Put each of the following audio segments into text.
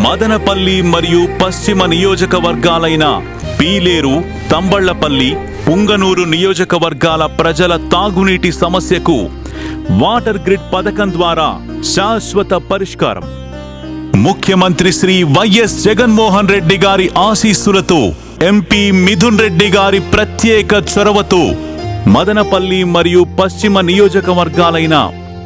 మదనపల్లి మరియు పశ్చిమ నియోజకవర్గాలైన పీలేరు తంబళ్ళపల్లి పుంగనూరు నియోజకవర్గాల ప్రజల తాగునీటి సమస్యకు వాటర్ గ్రిడ్ పథకం ద్వారా శాశ్వత పరిష్కారం. ముఖ్యమంత్రి శ్రీ వైఎస్ జగన్మోహన్ రెడ్డి గారి ఆశీస్సులతో ఎంపీ మిథున్ రెడ్డి గారి ప్రత్యేక చొరవతో మదనపల్లి మరియు పశ్చిమ నియోజకవర్గాలైన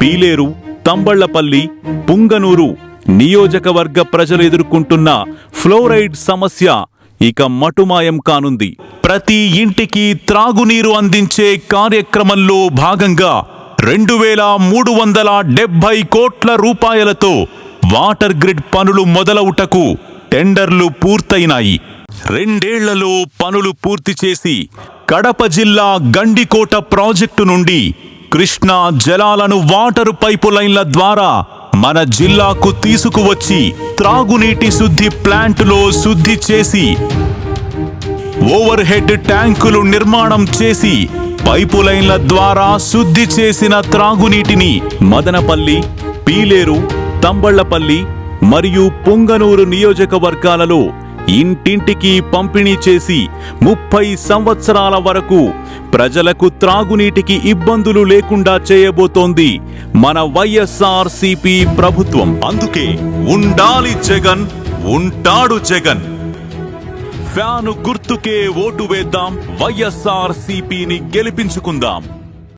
పీలేరు తంబళ్ళపల్లి పుంగనూరు నియోజకవర్గ ప్రజలు ఎదుర్కొంటున్న ఫ్లోరైడ్ సమస్య ఇక మటుమాయం కానుంది. ప్రతి ఇంటికి త్రాగునీరు అందించే కార్యక్రమంలో భాగంగా రెండు వేల మూడు వందల డెబ్బై కోట్ల రూపాయలతో వాటర్ గ్రిడ్ పనులు మొదలవుటకు టెండర్లు పూర్తయినాయి. రెండేళ్ళలో పనులు పూర్తి చేసి కడప జిల్లా గండికోట ప్రాజెక్టు నుండి కృష్ణా జలాలను వాటర్ పైపు లైన్ల ద్వారా మన జిల్లాకు తీసుకువచ్చి త్రాగునీటి శుద్ధి ప్లాంటులో శుద్ధి చేసి ఓవర్ హెడ్ ట్యాంకులు నిర్మాణం చేసి పైపు లైన్ల ద్వారా శుద్ధి చేసిన త్రాగునీటిని మదనపల్లి పీలేరు తంబళ్ళపల్లి మరియు పుంగనూరు నియోజకవర్గాలలో ఇంటింటికి పంపిణీ చేసి ముప్పై సంవత్సరాల వరకు ప్రజలకు త్రాగునీటికి ఇబ్బందులు లేకుండా చేయబోతోంది మన వైఎస్ఆర్ సిపి ప్రభుత్వం. అందుకే ఉండాలి జగన్ ఉంటాడు జగన్. ఫ్యాను గుర్తుకే ఓటు వేద్దాం వైఎస్ఆర్ సిపిని గెలిపించుకుందాం.